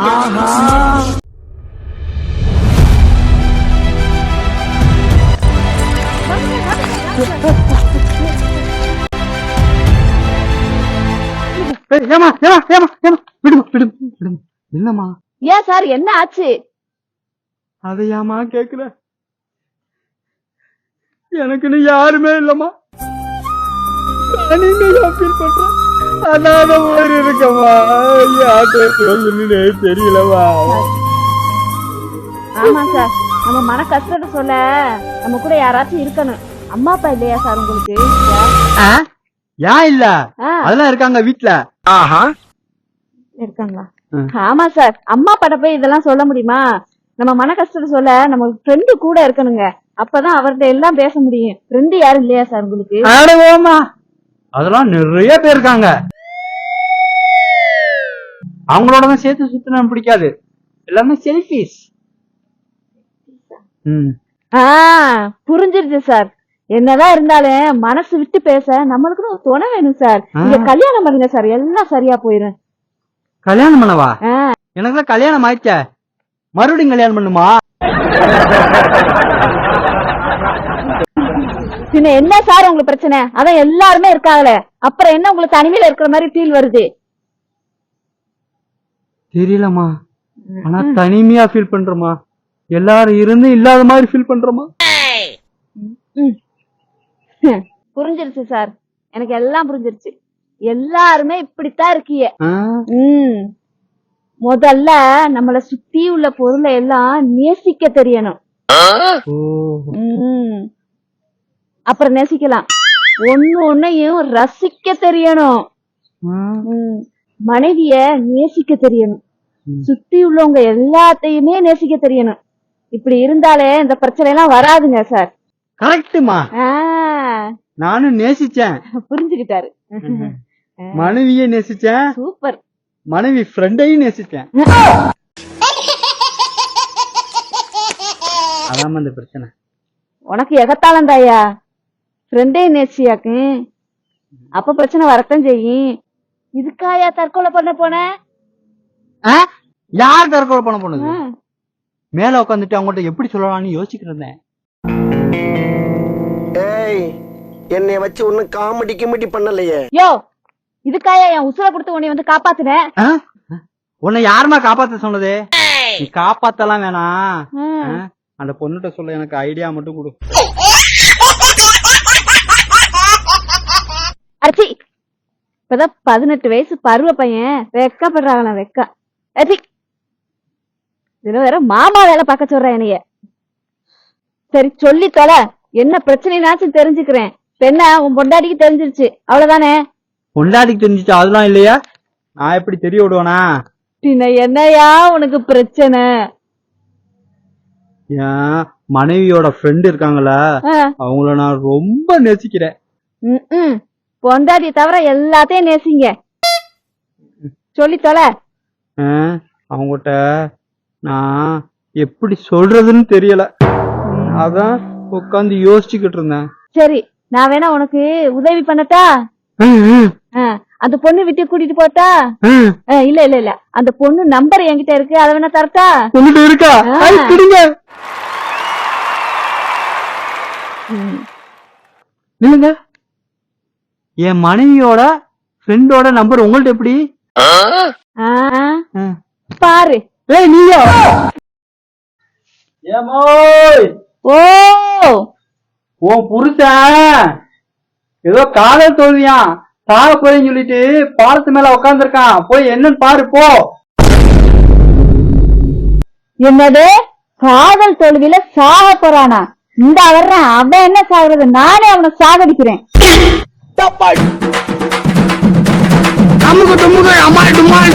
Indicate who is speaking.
Speaker 1: ஏம்மா ஏமா ஏமா ஏமா விடுமா விடுமா விடுமா என்னம்மா
Speaker 2: ஏன் சார் என்ன ஆச்சு?
Speaker 1: அதை ஏமா கேக்குற எனக்குன்னு யாருமே இல்லம்மா. தனிமையா ஃபீல் பண்றேன்? அனாத மாதிரி இருக்கம்மா. சொல்லுன்னு தெரியலவா
Speaker 2: ஆமா சார். நம்ம மன கஷ்டத்தை சொல்ல நம்ம கூட யாராச்சும் இருக்கணும். அம்மா அப்பா இல்லையா சார் உங்களுக்கு?
Speaker 1: ஏன் இல்ல? அதெல்லாம் இருக்காங்க வீட்ல.
Speaker 2: இருக்காங்களா?
Speaker 1: ம்.
Speaker 2: ஆமா சார். அம்மா அப்பாட்ட போய் இதெல்லாம் சொல்ல முடியுமா? நம்ம மன கஷ்டத்தை சொல்ல நம்ம ஃப்ரெண்டு கூட இருக்கணுங்க. அப்பதான் அவர்கிட்ட எல்லாம் பேச முடியும். ஃப்ரெண்டு யாரும் இல்லையா சார் உங்களுக்கு?
Speaker 1: அதெல்லாம் நிறைய பேர் இருக்காங்க. அவங்களோட தான் சேர்த்து சுத்தினா பிடிக்காது. எல்லாமே செல்ஃபிஸ் ம்.
Speaker 2: ஆ புரிஞ்சிருச்சு சார். என்னதான் இருந்தாலும் மனசு விட்டு பேச நம்மளுக்குன்னு ஒரு துணை வேணும் சார். நீங்க. கல்யாணம் பண்ணுங்க சார். எல்லாம் சரியா போயிரும்.
Speaker 1: கல்யாணம் பண்ணவா? எனக்கு கல்யாணம் ஆயிடுச்சே. மறுபடியும் கல்யாணம் பண்ணுமா?
Speaker 2: பின்ன என்ன சார் உங்களுக்கு பிரச்சனை? அதான் எல்லாருமே இருக்காங்களே. அப்புறம் என்ன உங்களுக்கு தனிமையில இருக்கிற மாதிரி ஃபீல் வருது?
Speaker 1: தெரியலம்மா. ஆனா தனிமையா ஃபீல் பண்றோமா எல்லாரும் இருந்து இல்லாத மாதிரி ஃபீல் பண்றோமா.
Speaker 2: புரிஞ்சிருச்சு சார். எனக்கு எல்லாம் புரிஞ்சிருச்சு. எல்லாருமே இப்படித்தான் இருக்கீங்க. முதல்ல நம்மள சுத்தி உள்ள பொருளை எல்லாம் நேசிக்க தெரியணும். அப்புறம் நேசிக்கலாம். ஒண்ணு ஒன்னையும் ரசிக்க தெரியணும். மனைவிய நேசிக்க தெரியணும். சுத்தி உள்ளவங்க எல்லாத்தையுமே நேசிக்க தெரியணும். இப்படி இருந்தாலே இந்த பிரச்சனை எல்லாம் வராதுங்க சார்.
Speaker 1: கரெக்ட்டுமா?
Speaker 2: ஆ,
Speaker 1: நானும் நேசிச்சேன்.
Speaker 2: புரிஞ்சுக்கிட்டாரு.
Speaker 1: மனைவியை நேசிச்சேன்.
Speaker 2: சூப்பர்.
Speaker 1: மனைவி ஃப்ரெண்டையும் நேசிச்சேன். அதாம இந்த பிரச்சனை.
Speaker 2: உனக்கு எகத்தாளம் தாயா? ஃப்ரெண்டே நேசியாக்கு அப்ப பிரச்சனை வரத்தான் செய்யும். இதுக்காயா தற்கொலை பண்ண போன?
Speaker 1: ஆ? யார் தற்கொலை பண்ண போனது? மேல உட்காந்துட்டு அவங்கள்ட்ட எப்படி சொல்லலாம்னு யோசிச்சுட்டு இருந்தேன்.
Speaker 3: ஏய் என்னை வச்சு ஒன்னும் காமெடி கிமெடி பண்ணலையே.
Speaker 2: யோ இதுக்காயா என் உசுர கொடுத்து உன்னை வந்து காப்பாத்துன?
Speaker 1: ஆ? உன்னை யாரும்மா காப்பாத்த சொன்னது? நீ காப்பாத்தலாம் வேணாம்? அந்த பொண்ணுகிட்ட சொல்ல எனக்கு ஐடியா மட்டும் கொடு.
Speaker 2: அடிச்சி இப்பதான் பதினெட்டு வயசு பருவ பையன். வெக்கப்படுறாங்களா வெக்க. அடி இதுல வேற மாமா வேலை பார்க்க சொல்ற என்னைய. சரி சொல்லி தொலை. என்ன பிரச்சனைனாச்சும் தெரிஞ்சுக்கிறேன். பெண்ண உன் பொண்டாட்டிக்கு தெரிஞ்சிருச்சு. அவ்வளவுதானே?
Speaker 1: பொண்டாடிக்கு தெரிஞ்சிச்சு? அதெல்லாம் இல்லையா. நான் எப்படி தெரிய விடுவேனா?
Speaker 2: பின்ன என்னையா உனக்கு பிரச்சனை?
Speaker 1: என் மனைவியோட ஃப்ரெண்ட் இருக்காங்களா அவங்கள நான் ரொம்ப நேசிக்கிறேன்.
Speaker 2: பொண்டாட்டியை தவிர எல்லாத்தையும் நேசிங்க. சொல்லி தொலை?
Speaker 1: அவங்ககிட்ட நான் எப்படி சொல்றதுன்னு தெரியல. அதான் உட்காந்து யோசிச்சுக்கிட்டு இருந்தேன்.
Speaker 2: சரி நான் வேணா உனக்கு உதவி பண்ணட்டா? அந்த பொண்ணு விட்டு கூட்டிட்டு போட்டா? இல்ல இல்ல இல்ல. அந்த பொண்ணு நம்பர் என்கிட்ட இருக்கு அதை வேணா தரட்டா?
Speaker 1: உங்ககிட்ட இருக்கா? நில்லுங்க. என் மனைவியோட ஃப்ரெண்டோட நம்பர் உங்கள்ட்ட எப்படி?
Speaker 2: ஆ,
Speaker 1: ஆ.
Speaker 2: பாரு.
Speaker 1: ஏய் நீயா? ஏமோய்
Speaker 2: ஓ.
Speaker 1: உன் புருஷன் ஏதோ காதல் தோல்வியான் சாக போறேன்னு சொல்லிட்டு பாலத்து மேல உட்காந்துருக்கான் போய் என்னன்னு பாரு போ.
Speaker 2: என்னது? காதல் தோல்வியில சாக போறானா? இந்த வர்றேன். அவன் என்ன சாகுறது நானே அவனை சாகடிக்கிறேன்.
Speaker 1: நமக்கு தும்முக அம்மா டும்மாள்